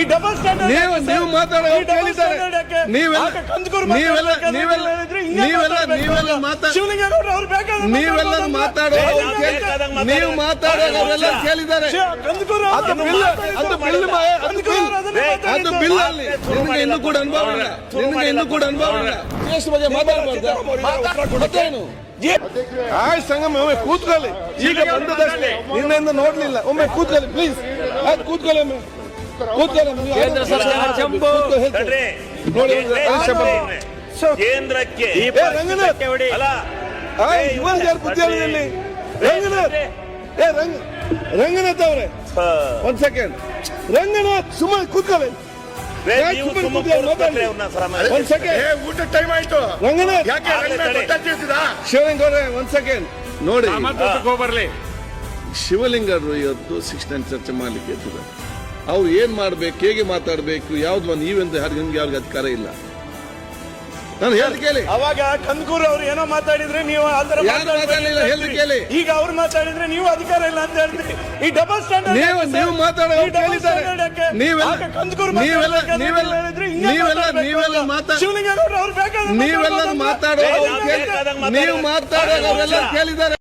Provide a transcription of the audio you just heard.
ಈ double standard ನೀವು ಮಾತಾಡೋ ನೀವೆಲ್ಲ ನೀವೆಲ್ಲ ನೀವೆಲ್ಲ ನೀವೆಲ್ಲ ನೀವೆಲ್ಲ ಮಾತಾಡ ಶಿವಲಿಂಗೇಗೌಡರು ಅವ್ರು ಬೇಕಾದ್ರೆ ನೀವೆಲ್ಲರೂ ಮಾತಾಡೋ ಅವ್ರು ಕೇಳಿ ನೀವು ಮಾತಾಡೋ ಅವರೆಲ್ಲ ಕೇಳಿದ್ದಾರೆ. ಅದು ಬಿಲ್ ಅದು ಬಿಲ್ ಅದು ಬಿಲ್ ಅದು ಬಿಲ್ ಅಲ್ಲಿ. ನಿನಗೆ ಇನ್ನೂ ಕೂಡ ಅನುಭವ ಇಲ್ಲ. ಇನ್ನೂ ಕೂಡ ಅನುಭವ ಇಲ್ಲ. ಎಷ್ಟು ಬಗ್ಗೆ ಮಾತಾಡಬಾರ್ದು. ಮತ್ತೇನು? ಆಯ್ತು ಸಂಗಮ ಒಮ್ಮೆ ಕೂತ್ಕೊಳ್ಳಿ. ಈಗ ಬಂದದಷ್ಟೇ. ನಿನ್ನೆಯಿಂದ ನೋಡ್ಲಿಲ್ಲ. ಒಮ್ಮೆ ಕೂತ್ಕೊಳ್ಳಿ ಪ್ಲೀಸ್ ಆಯ್ತು ಕೂತ್ಕೊಳ್ಳಿ ಒಮ್ಮೆ. ಕೇಂದ್ರ ಸರ್ಕಾರ ಚಂಬು. ನೋಡಿ. ಕೇಂದ್ರಕ್ಕೆ ಏ, ಅಲ್ಲ ರಂಗ ರಂಗನಾಥ್ ಅವರೇ ಒಂದ್ ಸೆಕೆಂಡ್ ರಂಗನಾಥ್ ಸುಮ್ಮನೆ ಕೂತ್ಕೊಳ್ಳಿ ಒಂದ್ ಸೆಕೆಂಡ್ ಊಟ ಟೈಮ್ ಆಯ್ತು ರಂಗನಾಥ್ ಯಾಕೆ ಆಗ್ಲೇ ರಂಗನಾಥ್ ತಡೆ. ಗೊತ್ತಾಗ್ತಿದ್ದ ಶಿವಲಿಂಗ ಅವರೇ ಒಂದ್ ಸೆಕೆಂಡ್ ನೋಡಿ ಹೋಗ್ಬರ್ಲಿ ಶಿವಲಿಂಗರು ಇವತ್ತು ಸಿಕ್ಸ್ ಟೈಮ್ ಚರ್ಚೆ ಮಾಡ್ಲಿಕ್ಕೆ ಎತ್ತಿದ್ದಾರೆ ಅವ್ರು ಏನ್ ಮಾಡ್ಬೇಕು ಹೇಗೆ ಮಾತಾಡ್ಬೇಕು ಯಾವ್ದು ಯಾರು ನಿಮ್ಗೆ ಯಾರಿಗೆ ಅಧಿಕಾರ ಇಲ್ಲ. ನಾನು ಹೇಳಿ ಕೇಳಿ. ಅವಾಗ ಕಂದಕೂರು ಅವ್ರು ಏನೋ ಮಾತಾಡಿದ್ರೆ ನೀವು ಆ ಯಾರು ಮಾತಾಡ್ಬೇಡಿ ಹೇಳಿ ಕೇಳಿ. ಈಗ ಅವ್ರು ಮಾತಾಡಿದ್ರೆ ನೀವು ಅಧಿಕಾರ ಇಲ್ಲ ಅಂತ ಹೇಳ್ತೀರಿ ಈ ಡಬಲ್ ಸ್ಟ್ಯಾಂಡರ್ಡ್ ನೀವು ನೀವು ಮಾತಾಡೋ ಅವ್ರು ಕೇಳಿದ್ದಾರೆ. ನೀವೆಲ್ಲ ನೀವೆಲ್ಲ ನೀವೆಲ್ಲ ನೀವೆಲ್ಲ ನೀವೆಲ್ಲ ಮಾತಾಡ ಶಿವಲಿಂಗೇಗೌಡರು ಅವ್ರು ಬೇಕಾದ್ರೆ ನೀವೆಲ್ಲರೂ ಮಾತಾಡೋ ನೀವು ಮಾತಾಡೋ ಅವರೆಲ್ಲ ಕೇಳಿದ್ದಾರೆ.